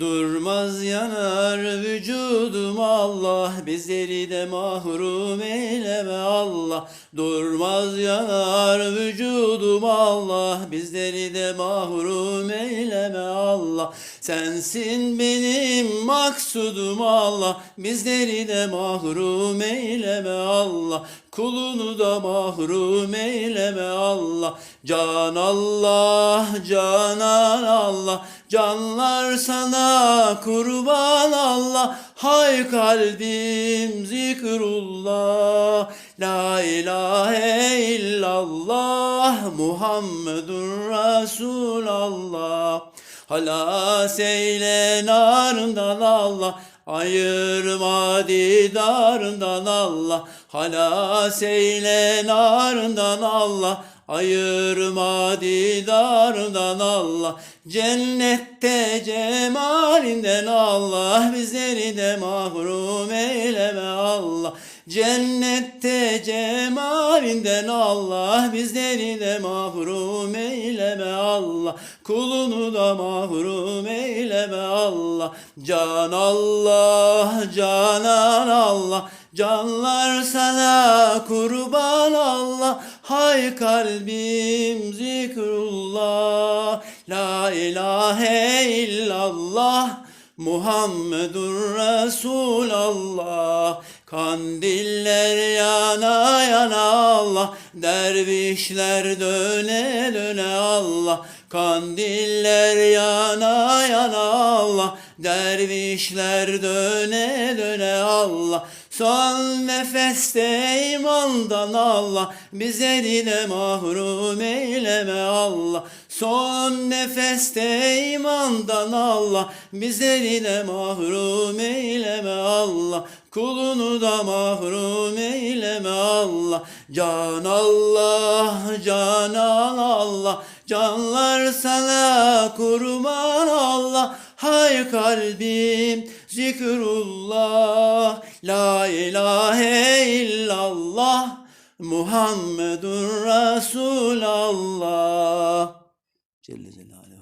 Durmaz yanar vücudum Allah Bizleri de mahrum eyleme Allah. Durmaz yanar vücudum Allah Bizleri de mahrum eyleme Allah Sensin benim maksudum Allah. Bizleri de mahrum eyleme Allah. Kulunu da mahrum eyleme Allah. Can Allah, canan Allah. Canlar sana kurban Allah Hay kalbim zikrullah La ilahe illallah Muhammedur Resulallah. Halas eyle narından Allah Ayırma didarından Allah. Halas eyle narından Allah Ayırma didarından Allah. Cennette cemalinden Allah. Bizleri de mahrum eyleme Allah. Cennette cemalinden Allah. Bizleri de mahrum eyleme Allah. Kulunu da mahrum eyleme Allah. Can Allah, canan Allah Canlar sana kurban Allah. Hay kalbim zikrullah. La ilahe illallah. Muhammedur Resulallah. Kandiller yana yana Allah. Dervişler döne döne Allah. Kandiller yana yana Allah. Dervişler döne döne Allah Son nefeste imandan Allah. Bizleri de mahrum eyleme Allah. Son nefeste imandan Allah. Bizleri de mahrum eyleme Allah. Kulunu da mahrum eyleme Allah. Can Allah, canan Allah. Canlar sana kurban Allah Hay kalbim zikrullah La ilahe illallah Muhammedur Resulallah. Celle Celaluhu